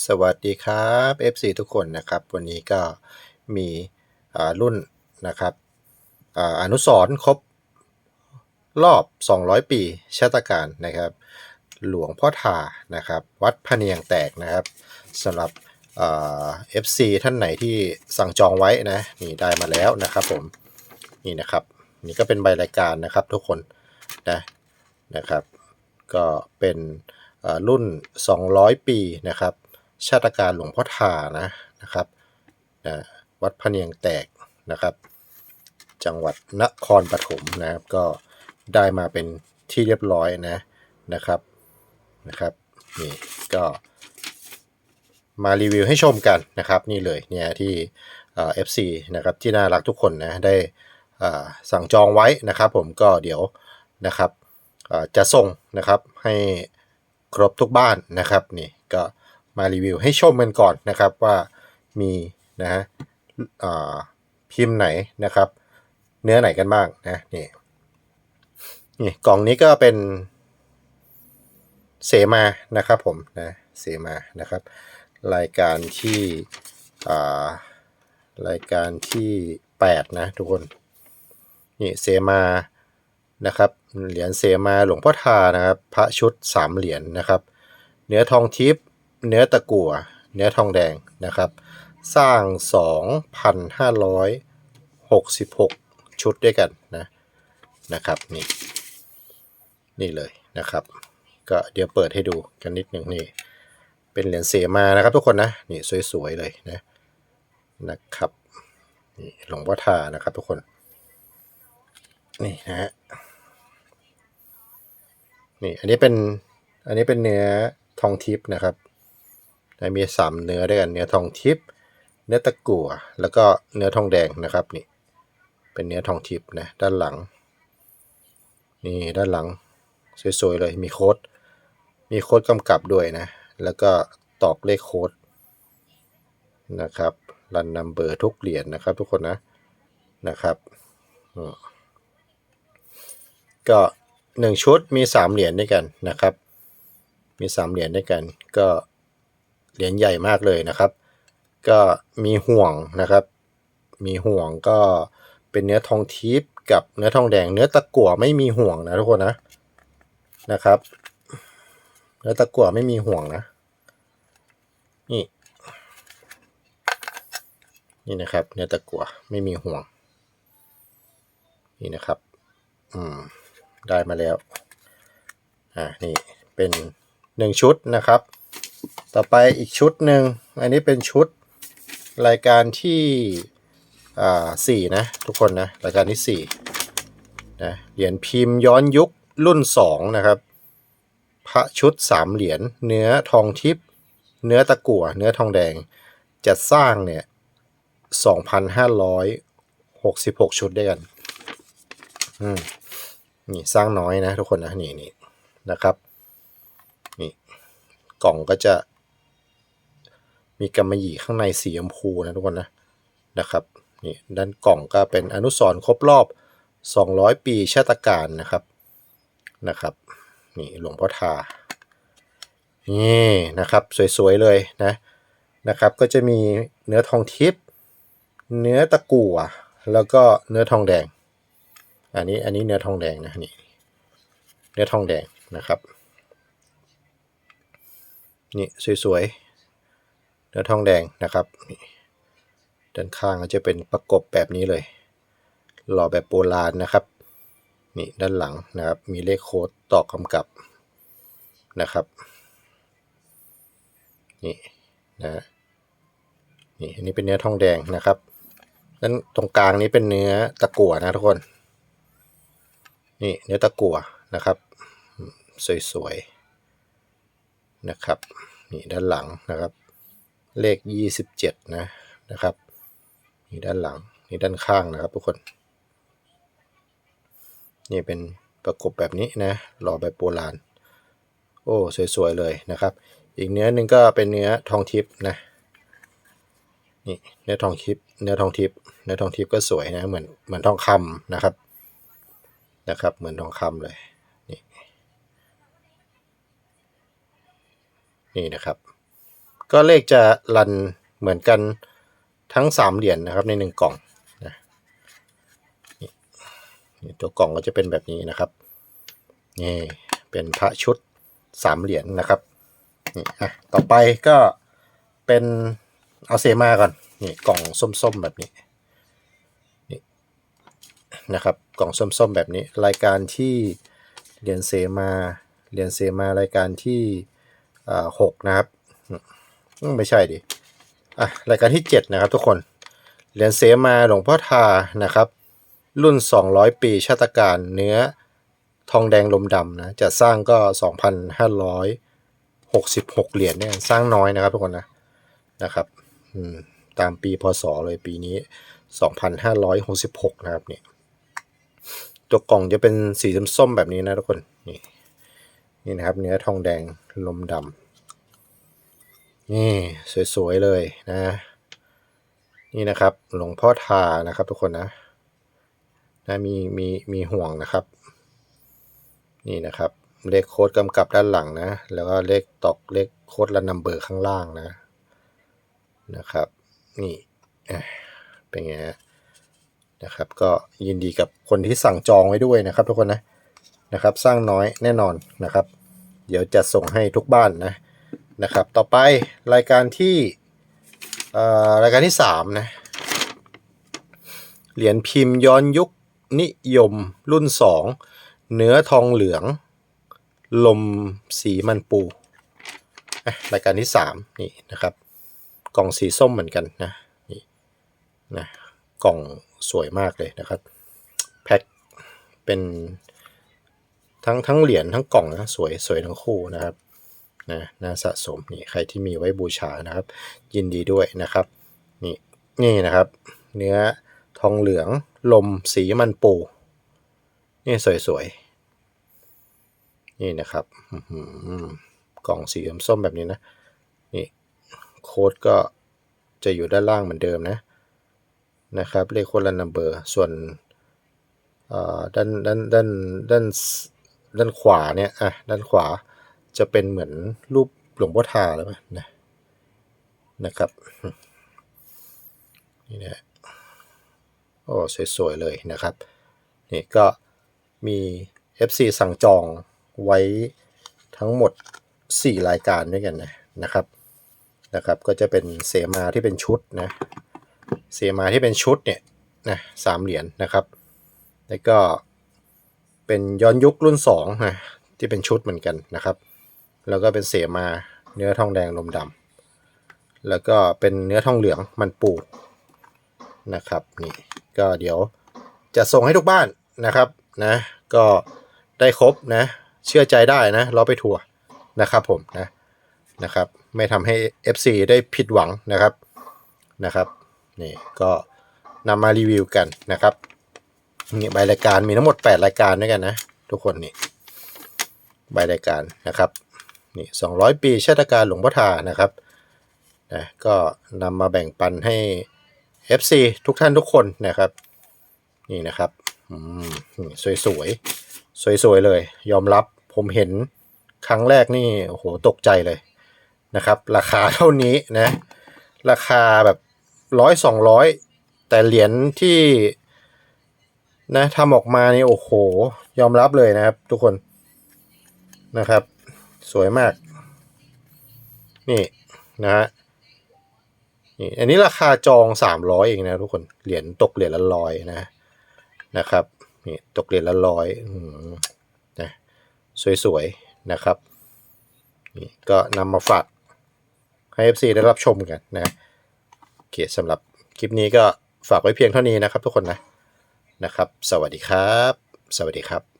สวัสดีครับ FC ทุกคนนะครับ วันนี้ก็มีอ่ารุ่นนะครับอ่าอนุสรครบรอบ 200 ปีชาตการนะครับ หลวงพ่อทานะครับ วัดพะเนียงแตกนะครับสำหรับเอ่า FC ท่านไหนที่สั่งจองไว้นะนี่ได้มาแล้วนะครับผมนี่นะครับนี่ก็เป็นใบรายการนะครับทุกคนนะนะครับ ก็เป็นอ่อรุ่น 200 ปีนะครับ ชาติการหลวงพ่อทานะนะครับนะวัดพะเนียงแตกนะครับ จังหวัดนครปฐมนะครับก็ได้มาเป็นที่เรียบร้อยนะนะครับนะครับนี่ก็มารีวิวให้ชมกันนะครับ นี่เลยเนี่ยที่เอฟซีนะครับที่น่ารักทุกคนนะได้สั่งจองไว้นะครับ ผมก็เดี๋ยวนะครับจะส่งนะครับให้ครบทุกบ้านนะครับนี่ก็ มารีวิวให้ชมกันก่อนนะครับว่ามีนะฮะพิมพ์ไหนนะครับ เนื้อไหนกันบ้างนะนี่นี่กล่องนี้ก็เป็นเสมานะครับผมนะเสมานะครับ รายการที่อ่ารายการที่ 8 นะทุกคนนี่เสมานะครับเหรียญเสมาหลวงพ่อทานะครับ พระชุด 3 เหรียญนะครับ เนื้อทองทิพย์ เนื้อตะกั่วเนื้อทองแดงนะครับ สร้าง 2,566 ชุดด้วยกันนะนะครับนี่นี่เลยนะครับ ก็เดี๋ยวเปิดให้ดูกันนิดหนึ่งนี่เป็นเหรียญเสมานะครับทุกคนนะนี่สวยๆเลยนะนะครับนี่หลวงพ่อทานะครับทุกคน นี่นะฮะนี่อันนี้เป็นอันนี้เป็นเนื้อทองทิพย์นะครับ มีสามเนื้อด้วยกันเนื้อทองทิพย์เนื้อตะกั่วแล้วก็เนื้อทองแดงนะครับนี่เป็นเนื้อทองทิพย์นะด้านหลัง นี่ด้านหลังสวยๆเลยมีโค้ดมีโค้ดกำกับด้วยนะ แล้วก็ตอกเลขโค้ดนะครับรันนัมเบอร์ทุกเหรียญนะครับทุกคนนะนะครับก็หนึ่งชุดมีสามเหรียญด้วยกันนะครับ มีสามเหรียญด้วยกันก็ เหรียญใหญ่มากเลยนะครับ ก็มีห่วงนะครับ มีห่วงก็เป็นเนื้อทองทิพย์กับเนื้อทองแดง เนื้อตะกั่วไม่มีห่วงนะทุกคนนะนะครับ เนื้อตะกั่วไม่มีห่วงนะ นี่ นี่นะครับ เนื้อตะกั่วไม่มีห่วง นี่นะครับ อืมได้มาแล้ว อ่า นี่เป็นหนึ่งชุดนะครับ ต่อไปอีกชุดหนึ่งอันนี้เป็นชุดรายการที่อ่าสี่นะทุกคนนะรายการที่สี่นะเหรียญพิมพ์ย้อนยุครุ่นสองนะครับ พระชุดสามเหรียญเนื้อทองทิพย์เนื้อตะกั่วเนื้อทองแดงจะสร้างเนี่ยสองพันห้าร้อยหกสิบหกชุดด้วยกัน อืม นี่สร้างน้อยนะทุกคนนะ นี่นี่นะครับ นี่ กล่องก็จะ มีกำมะหยี่ข้างในสีชมพูนะทุกคนนะนะครับนี่ด้านกล่องก็เป็นอนุสรณ์ครบรอบ 200 ปีชาตการนะครับนะครับนี่หลวงพ่อทานี่นะครับสวยๆเลยนะนะครับก็จะมีเนื้อทองทิพย์เนื้อตะกั่วแล้วก็เนื้อทองแดง อันนี้อันนี้เนื้อทองแดงนะนี่เนื้อทองแดงนะครับนี่สวยๆ เนื้อทองแดงนะครับ ด้านข้างก็จะเป็นประกบแบบนี้เลย หล่อแบบโบราณนะครับ นี่ด้านหลังนะครับ มีเลขโค้ดตอกกำกับนะครับ นี่นะนี่อันนี้เป็นเนื้อทองแดงนะครับด้านตรงกลางนี้เป็นเนื้อตะกั่วนะทุกคน นี่เนื้อตะกั่วนะครับ สวยๆนะครับ นี่ด้านหลังนะครับ เลข 27 นะนะครับนี่ด้านหลังนี่ด้านข้างนะครับทุกคน นี่เป็นประกบแบบนี้นะหล่อแบบโบราณ โอ้สวยๆเลยนะครับ อีกเนื้อหนึ่งก็เป็นเนื้อทองทิพย์นะนี่เนื้อทองทิพย์เนื้อทองทิพย์เนื้อทองทิพย์ก็สวยนะเหมือนเหมือนทองคำนะครับนะครับ เหมือนทองคำเลยนี่นี่นะครับ ก็เลขจะรันเหมือนกันทั้งสามเหรียญนะครับในหนึ่งกล่องนะนี่ตัวกล่องก็จะเป็นแบบนี้นะครับนี่เป็นพระชุดสามเหรียญนะครับนี่อะต่อไปก็เป็นเอาเซมาก่อนนี่กล่องส้มๆแบบนี้นี่นะครับกล่องส้มๆแบบนี้รายการที่เหรียญเซมาเหรียญเซมารายการที่หกนะครับ ไม่ใช่ดิอะรายการที่ 7 นะครับทุกคน เหรียญเสมาหลวงพ่อทานะครับ รุ่น 200 ปีชาตการเนื้อทองแดงลมดำนะจะสร้างก็ 2,566 เหรียญเนี่ยสร้างน้อยนะครับทุกคนนะนะครับอืมตามปีพศเลยปีนี้ 2,566 นะครับเนี่ยตัวกล่องจะเป็นสีส้มๆแบบนี้นะทุกคนนี่นี่นะครับเนื้อทองแดงลมดำ นี่ สวยๆเลยนะ นี่นะครับหลวงพ่อทานะครับทุกคนนะนะมีมีมีห่วงนะครับ นี่นะครับ เลขโค้ดกำกับด้านหลังนะ แล้วก็เลขตอกเลขโค้ดและนัมเบอร์ข้างล่างนะนะครับ นี่เป็นไงนะครับ ก็ยินดีกับคนที่สั่งจองไว้ด้วยนะครับ ทุกคนนะนะครับ สร้างน้อยแน่นอนนะครับ เดี๋ยวจะส่งให้ทุกบ้านนะ นะครับ ต่อไปรายการที่เอ่อรายการที่สามนะเหรียญพิมพ์ย้อนยุคนิยมรุ่นสองเนื้อทองเหลือง ลมสีมันปูรายการที่สามนี่นะครับกล่องสีส้มเหมือนกันนะนี่นะกล่องสวยมากเลยนะครับ แพ็คเป็นทั้งทั้งเหรียญทั้งกล่องนะสวยสวยทั้งคู่นะครับ นะน่าสะสมนี่ใครที่มีไว้บูชานะครับ ยินดีด้วยนะครับ นี่นี่นะครับ เนื้อทองเหลืองลมสีมันปู นี่สวยๆ นี่นะครับอื้อหือกล่องสีส้มแบบนี้นะ นี่โค้ดก็จะอยู่ด้านล่างเหมือนเดิมนะนะครับเลขโค้ดและนัมเบอร์ส่วนเอ่อด้านด้านด้านด้านด้านขวาเนี่ยอะด้านขวา จะเป็นเหมือนรูปหลวงพ่อทาแล้วนะนะครับนี่นะโอ้สวย ๆ เลยนะครับนี่ก็มี FC สั่งจองไว้ทั้งหมด 4 รายการด้วยกันนะนะครับนะครับ ก็จะเป็นเสมาที่เป็นชุดนะเสมาที่เป็นชุดเนี่ยนะสามเหรียญนะครับ แล้วก็เป็นย้อนยุครุ่น2นะที่เป็นชุดเหมือนกันนะครับ แล้วก็เป็นเสมาเนื้อทองแดงลมดำแล้วก็เป็นเนื้อทองเหลืองมันปูนะครับนี่ก็เดี๋ยวจะส่งให้ทุกบ้านนะครับนะก็ได้ครบนะเชื่อใจได้นะเราไปทัวร์นะครับผมนะนะครับไม่ทำให้ FC ได้ผิดหวังนะครับนะครับนี่ก็นำมารีวิวกันนะครับนี่ใบรายการมีทั้งหมด 8 รายการด้วยกันนะ ทุกคนนี่ใบรายการนะครับ นี่200ปีชาติการหลวงพ่อทานะครับนะก็นำมาแบ่งปันให้ FC ทุกท่านทุกคนนะครับ นี่นะครับอืมสวยๆสวยๆเลย ยอมรับผมเห็นครั้งแรกนี่โอ้โหตกใจเลยนะครับ ราคาเท่านี้นะราคาแบบร้อยสองร้อยแต่เหรียญที่นะทำออกมานี่โอ้โห ยอมรับเลยนะครับ ทุกคนนะครับ สวยมาก นี่นะฮะนี่อันนี้ราคาจองสามร้อยเองนะทุกคนเหรียญตกเหรียญละร้อยนะนะครับนี่ตกเหรียญละร้อยนะสวยๆนะครับนี่ก็นำมาฝากให้ FC ได้รับชมกันนะโอเคสำหรับคลิปนี้ก็ฝากไว้เพียงเท่านี้นะครับทุกคนนะนะครับ สวัสดีครับ สวัสดีครับ